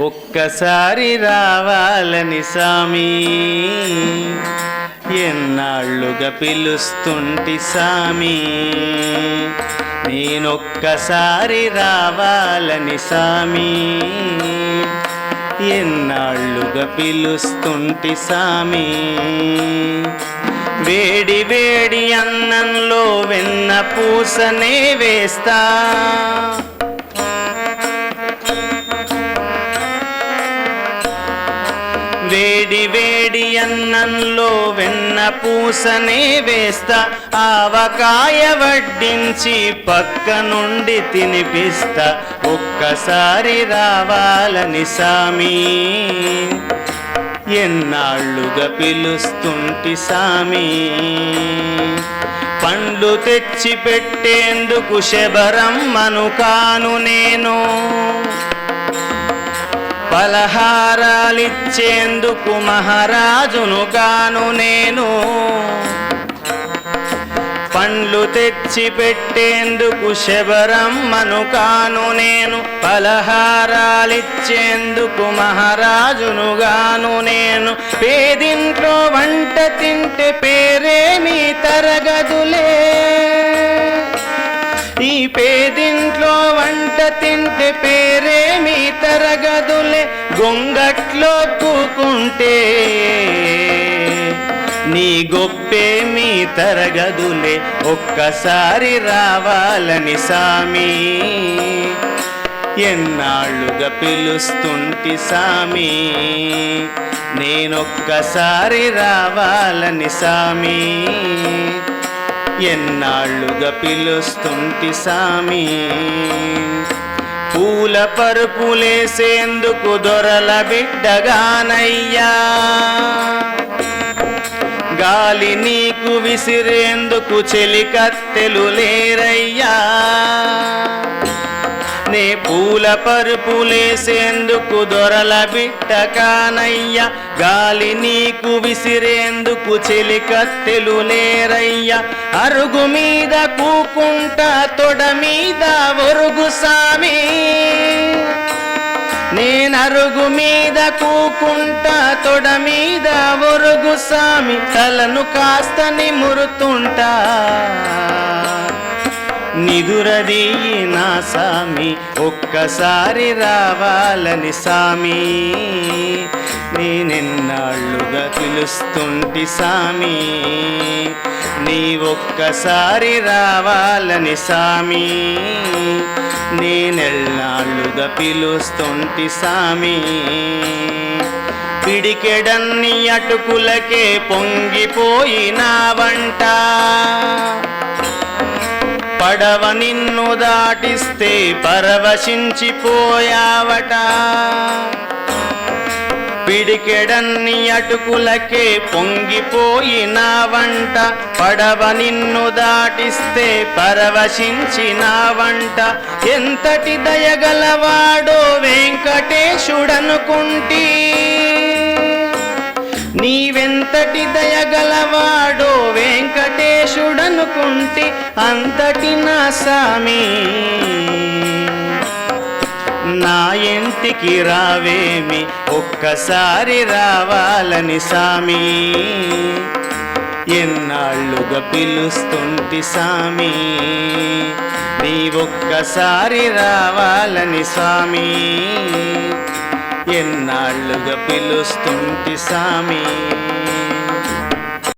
ఒక్కసారి రావాలని సామి. ఎన్నాళ్ళుగా పిలుస్తుంటి సామి. నేనొక్కసారి రావాలని సామి. ఎన్నాళ్ళుగా పిలుస్తుంటి సామి. వేడి వేడి అన్నంలో వెన్న పూసనే వేస్తా. వేడి వేడి అన్నంలో వెన్న పూసనే వేస్తా. ఆవకాయ వడ్డించి పక్క నుండి తినిపిస్తా. ఒక్కసారి రావాలని సామీ. ఎన్నాళ్ళుగా పిలుస్తుంటి సామీ. పండ్లు తెచ్చి పెట్టేందుకు శబరమ్మను కాను నేను. పలహారాలిచ్చేందుకు మహారాజును కాను నేను. పండ్లు తెచ్చి పెట్టేందుకు శబరమ్మను కాను నేను. పలహారాలిచ్చేందుకు మహారాజును గాను నేను. పేదింట్లో వంట తింటే పేరేమీ తరగదులే. ఈ పేదింట్లో వంట తింటే పేరేమీ తరగదులే. గొంగట్లో కూకుంటే నీ గొప్పేమీ తరగదులే ఒక్కసారి రావాలని సామి. ఎన్నాళ్ళుగా పిలుస్తుంటి సామి. నేనొక్కసారి రావాలని సామి. ఎన్నాళ్ళుగా పిలుస్తుంటి సామి. పూల పరుపులేసేందుకు దొరల బిడ్డగానయ్యా. గాలి నీకు విసిరేందుకు చెలికత్తెలు లేరయ్యా. నే పూల పరుపులేసేందుకు దొరల బిట్ట కానయ్యా గాలి నీకు విసిరేందుకు చెలికత్తెలు లేరయ్యా. అరుగు మీద కూకుంటా తొడ మీద ఒరుగు సామి నేనరుగు మీద కూకుంటా తొడ మీద ఒరుగు సామి తలను కాస్త నిమురుతుంటా. నిదురది నా సామి ఒక్కసారి రావాలని సామి నేనెన్నాళ్ళుగా పిలుస్తుంటి సామి నీ ఒక్కసారి రావాలని సామీ. నేనెళ్ళాళ్ళుగా పిలుస్తుంటి సామి. పిడికెడన్ని అటుకులకే పొంగిపోయినావంట. పడవ నిన్ను దాటిస్తే పరవశించిపోయావట. పిడికెడన్ని అటుకులకే పొంగిపోయినావంట. పడవ నిన్ను దాటిస్తే పరవశించినావంట. ఎంతటి దయగలవాడో వెంకటేశుడనుకుంటి. నీవెంతటి దయగలవాడో వెంకటేశుడనుకుంటే. అంతటి నా సామీ. నా ఇంటికి రావేమి? ఒక్కసారి రావాలని సామి. ఎన్నాళ్ళుగా పిలుస్తుంటి సామి? నీ ఒక్కసారి రావాలని స్వామి ఎన్నాళ్ళుగా పిలుస్తుంటి సామి?